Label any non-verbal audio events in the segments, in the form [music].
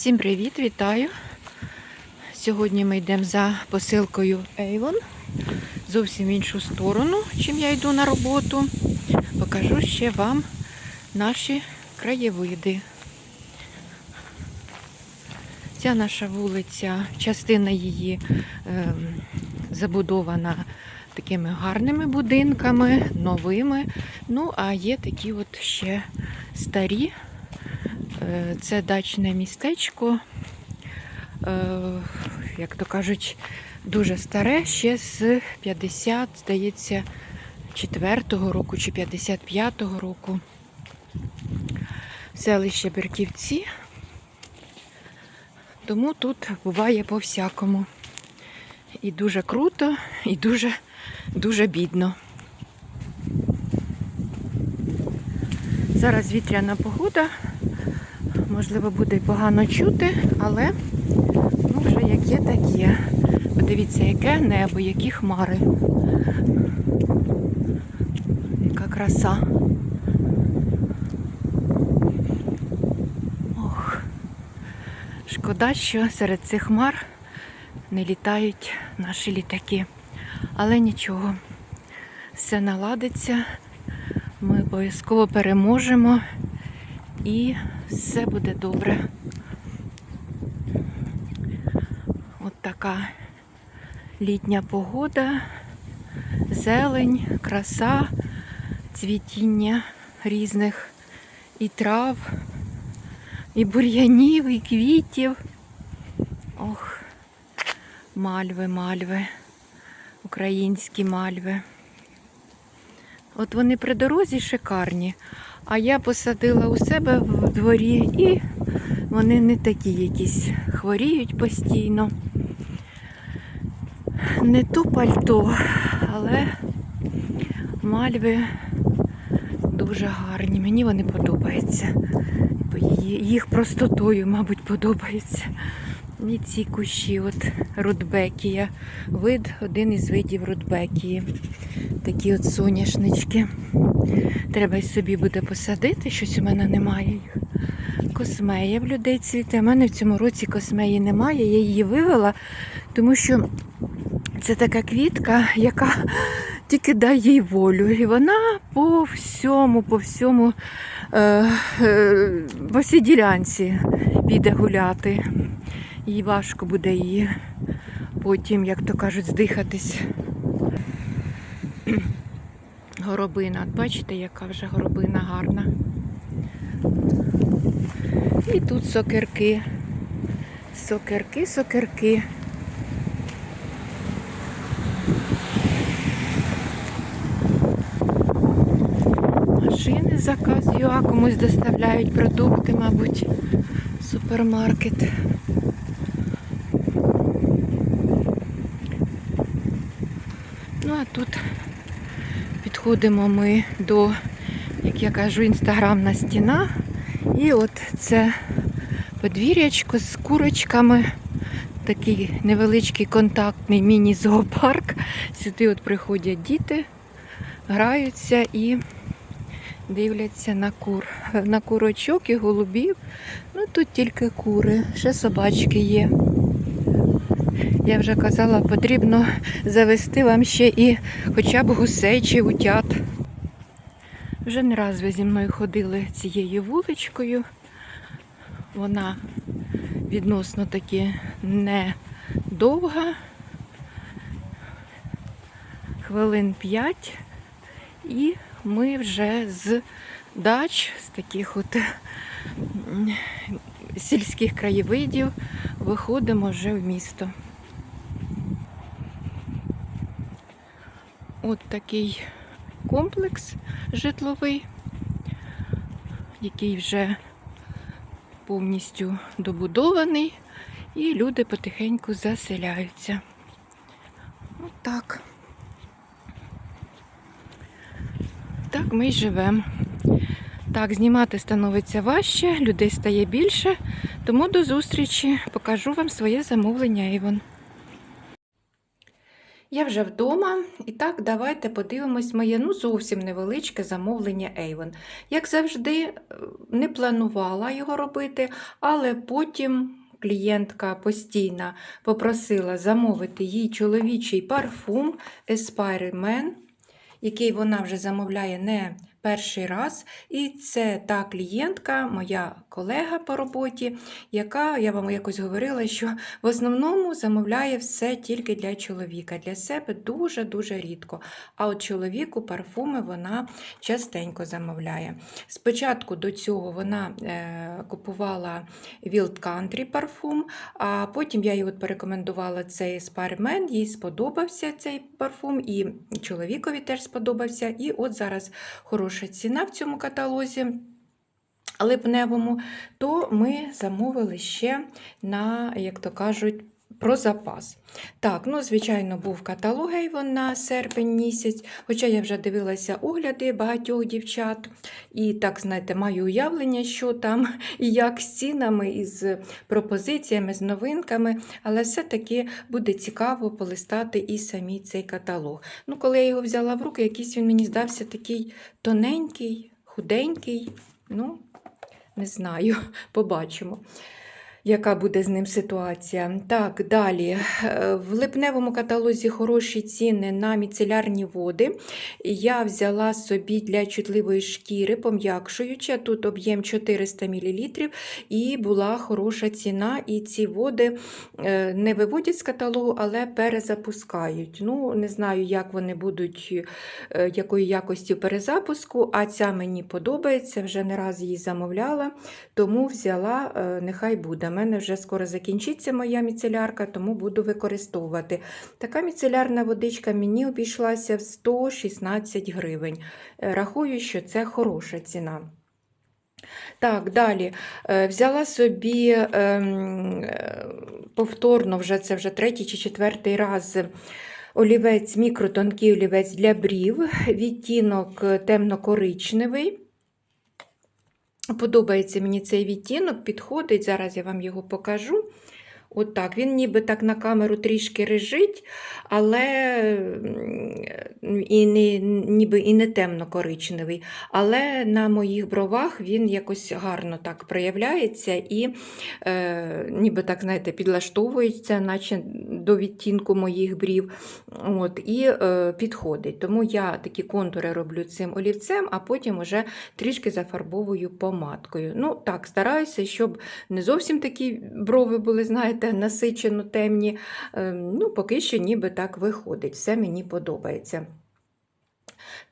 Всім привіт, вітаю! Сьогодні ми йдемо за посилкою Avon. Зовсім в іншу сторону, чим я йду на роботу. Покажу ще вам наші краєвиди. Ця наша вулиця, частина її е, забудована такими гарними будинками, новими. Ну, а є такі от ще старі. Е, Це дачне містечко, е, як то кажуть, дуже старе, ще з 50, здається, 4-го року чи 55-го року. Селище Берківці. Тому тут буває по-всякому. І дуже круто, і дуже, дуже бідно. Зараз вітряна погода. Можливо, буде погано чути, але ну, вже як є, так є. Подивіться, яке небо, які хмари. Яка краса. Ох. Шкода, що серед цих хмар не літають наші літаки. Але нічого, все наладиться. Ми обов'язково переможемо і все буде добре. От така літня погода, зелень, краса, цвітіння різних і трав, і бур'янів, і квітів. Ох, мальви, мальви, українські мальви. От вони при дорозі шикарні, а я посадила у себе в дворі і вони не такі якісь хворіють постійно. Не то пальто, але мальви дуже гарні. Мені вони подобаються. Їх простотою, мабуть, подобається. І ці кущі, от рудбекія. Вид, один із видів рудбекії. Такі от соняшнички. Треба й собі буде посадити, щось у мене немає їх. Космея в людей цвіте. У мене в цьому році космеї немає. Я її вивела, тому що це така квітка, яка тільки дає їй волю. І вона по всьому, по всьому, е, е, по всій ділянці піде гуляти. Їй важко буде її потім, як то кажуть, здихатись. [clears throat] Горобина. От Бачите, яка вже горобина гарна. І тут сокирки. Сокирки, сокирки. Машини заказую, а комусь доставляють продукти, мабуть, супермаркет. Ну а тут підходимо ми до, як я кажу, інстаграмна стіна. І от це подвір'ячко з курочками. Такий невеличкий контактний міні-зоопарк. Сюди от приходять діти, граються і дивляться на кур. На курочок і голубів. Ну тут тільки кури, ще собачки є. Я вже казала, потрібно завести вам ще і хоча б гусей чи утят. Вже не раз ви зі мною ходили цією вуличкою. Вона відносно таки не довга. Хвилин 5. І ми вже з дач, з таких от сільських краєвидів виходимо вже в місто. От такий комплекс житловий, який вже повністю добудований, і люди потихеньку заселяються. От так. Так ми й живемо. Так, знімати становиться важче, людей стає більше, тому до зустрічі покажу вам своє замовлення Івон. Я вже вдома, і так давайте подивимось моє ну зовсім невеличке замовлення Avon. Як завжди, е, не планувала його робити, але потім клієнтка постійно попросила замовити їй чоловічий парфум Espire Man, який вона вже замовляє не перший раз. І це та клієнтка, моя колега по роботі, яка, я вам якось говорила, що в основному замовляє все тільки для чоловіка. Для себе дуже-дуже рідко. А от чоловіку парфуми вона частенько замовляє. Спочатку до цього вона е, купувала Wild Country парфум, а потім я їй от порекомендувала цей Sparman, їй сподобався цей парфум, і чоловікові теж сподобався. І от зараз хороша ціна в цьому каталозі липневому, то ми замовили ще на, як то кажуть, про запас. Так, ну, звичайно, був каталог на серпень місяць, хоча я вже дивилася огляди багатьох дівчат. І так, знаєте, маю уявлення, що там і як з цінами, і з пропозиціями, з новинками, але все-таки буде цікаво полистати і самі цей каталог. Ну, коли я його взяла в руки, якийсь він мені здався такий тоненький, худенький. Ну, не знаю, [laughs] побачимо. Яка буде з ним ситуація? Так, далі. Е, В липневому каталозі хороші ціни на міцелярні води. Я взяла собі для чутливої шкіри пом'якшуюча. Тут об'єм 400 мл, і була хороша ціна. І ці води е, не виводять з каталогу, але перезапускають. Ну, Не знаю, як вони будуть, е, якої якості перезапуску, а ця мені подобається, вже не раз її замовляла, тому взяла, нехай буде. У мене вже скоро закінчиться моя міцелярка, тому буду використовувати. Така міцелярна водичка мені обійшлася в 116 гривень. Е, Рахую, що це хороша ціна. Так, далі Е, взяла собі ем, е, повторно, вже це вже третій чи четвертий раз. Олівець, мікротонкий олівець для брів, відтінок темно-коричневий. Подобається мені цей відтінок, підходить, зараз я вам його покажу. От. Він ніби так на камеру трішки режить, але і не, ніби і не темно-коричневий. Але на моїх бровах він якось гарно так проявляється і е, ніби так, знаєте, підлаштовується, наче до відтінку моїх брів. От, І е, підходить. Тому я такі контури роблю цим олівцем, а потім вже трішки зафарбовую помадкою. Ну, так, стараюся, щоб не зовсім такі брови були, знаєте, насичено темні. Е, Ну, поки що ніби так виходить. Все мені подобається.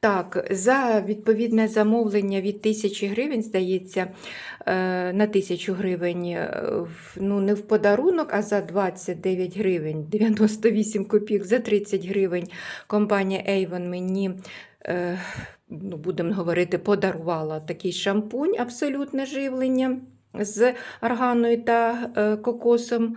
Так, за відповідне замовлення від 1000 гривень, здається, е, на 1000 гривень, е, ну не в подарунок, а за 29 гривень, 98 копійок, за 30 гривень компанія Avon мені, е, ну, будемо говорити, подарувала такий шампунь абсолютне живлення з арганою та е, кокосом.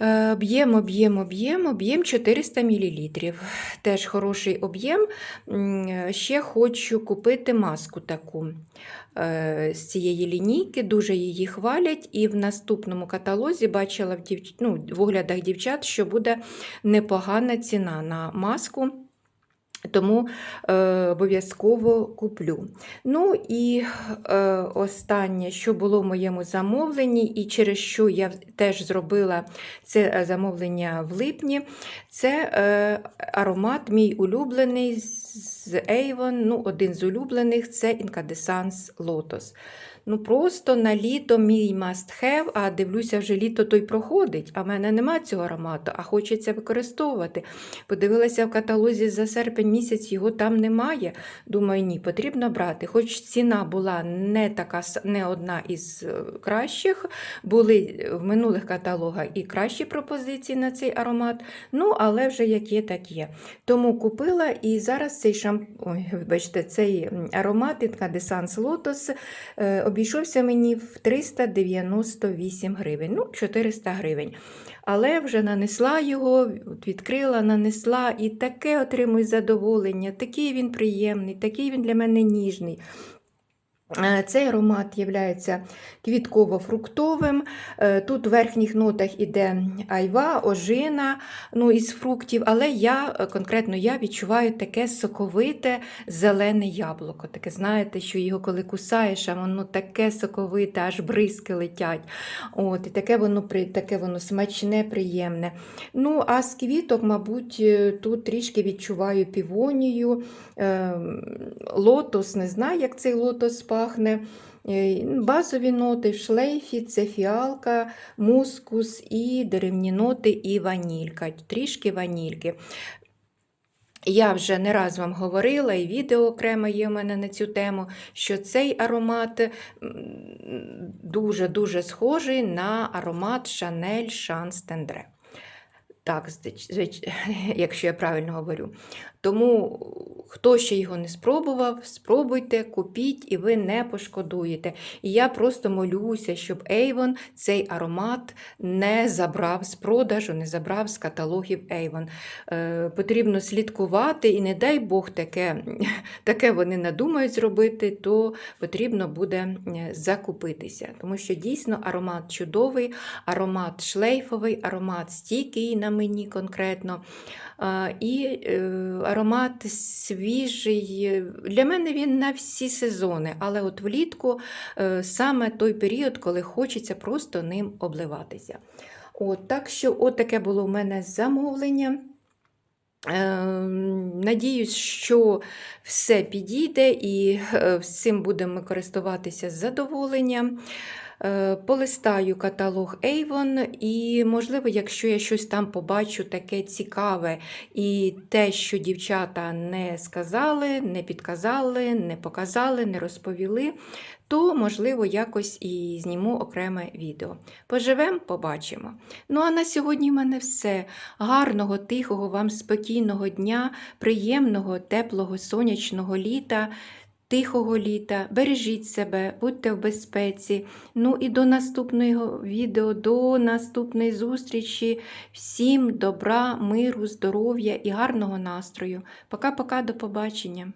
Е, Об'єм, об'єм, об'єм, об'єм 400 мл. Теж хороший об'єм. Е, Ще хочу купити маску таку з цієї лінійки, дуже її хвалять. І в наступному каталозі бачила в, дівч... ну, в оглядах дівчат, що буде непогана ціна на маску. Тому е, обов'язково куплю. Ну і е, останнє, що було в моєму замовленні, і через що я теж зробила це е, замовлення в липні, це е, аромат мій улюблений з Avon, ну, один з улюблених це Incandescence Lotus. Ну Просто на літо мій must have, а дивлюся, вже літо той проходить, а в мене нема цього аромату, а хочеться використовувати. Подивилася в каталозі за серпень місяць, його там немає. Думаю, ні, потрібно брати. Хоч ціна була не така, не одна із е, кращих, були в минулих каталогах і кращі пропозиції на цей аромат. Ну, але вже як є, так є. Тому купила і зараз цей шамп... Ой, вибачте, цей аромат Lotus е, обійшовся мені в 398 гривень, ну, 400 гривень. Але вже нанесла його, відкрила, нанесла і таке отримую задоволення, такий він приємний, такий він для мене ніжний. Е, Цей аромат є квітково-фруктовим. Е, Тут в верхніх нотах іде айва, ожина ну, із фруктів, але я е, конкретно я відчуваю таке соковите зелене яблуко. Таке, знаєте, що його коли кусаєш, а воно таке соковите, аж бризки летять. От, і таке воно, таке воно смачне, приємне. Ну, а з квіток, мабуть, тут трішки відчуваю півонію, е, лотос, не знаю, як цей лотос пахне. Е, Базові ноти в шлейфі це фіалка, мускус і деревні ноти, і ванілька, трішки ванільки. Я вже не раз вам говорила, і відео окремо є в мене на цю тему, що цей аромат дуже-дуже схожий на аромат Chanel Chance Tendre. Так, [laughs] якщо я правильно говорю. Тому хто ще його не спробував, спробуйте, купіть, і ви не пошкодуєте. І я просто молюся, щоб Avon цей аромат не забрав з продажу, не забрав з каталогів Avon. Е, потрібно слідкувати, і не дай Бог таке, [laughs] таке вони надумають зробити, то потрібно буде е, закупитися. Тому що дійсно аромат чудовий, аромат шлейфовий, аромат стійкий на мені конкретно. А, І е, аромат свіжий. Для мене він на всі сезони, але от влітку е, саме той період, коли хочеться просто ним обливатися. От, так що от таке було у мене замовлення. Ем, Надіюсь, що все підійде і е, всім будемо користуватися з задоволенням. Е, Полистаю каталог Avon, і, можливо, якщо я щось там побачу таке цікаве, і те, що дівчата не сказали, не підказали, не показали, не розповіли, то, можливо, якось і зніму окреме відео. Поживемо, побачимо. Ну а на сьогодні в мене все. Гарного, тихого вам спокійного дня, приємного, теплого, сонячного літа. Тихого літа, бережіть себе, будьте в безпеці. Ну і до наступного відео, до наступної зустрічі. Всім добра, миру, здоров'я і гарного настрою. Пока-пока, до побачення.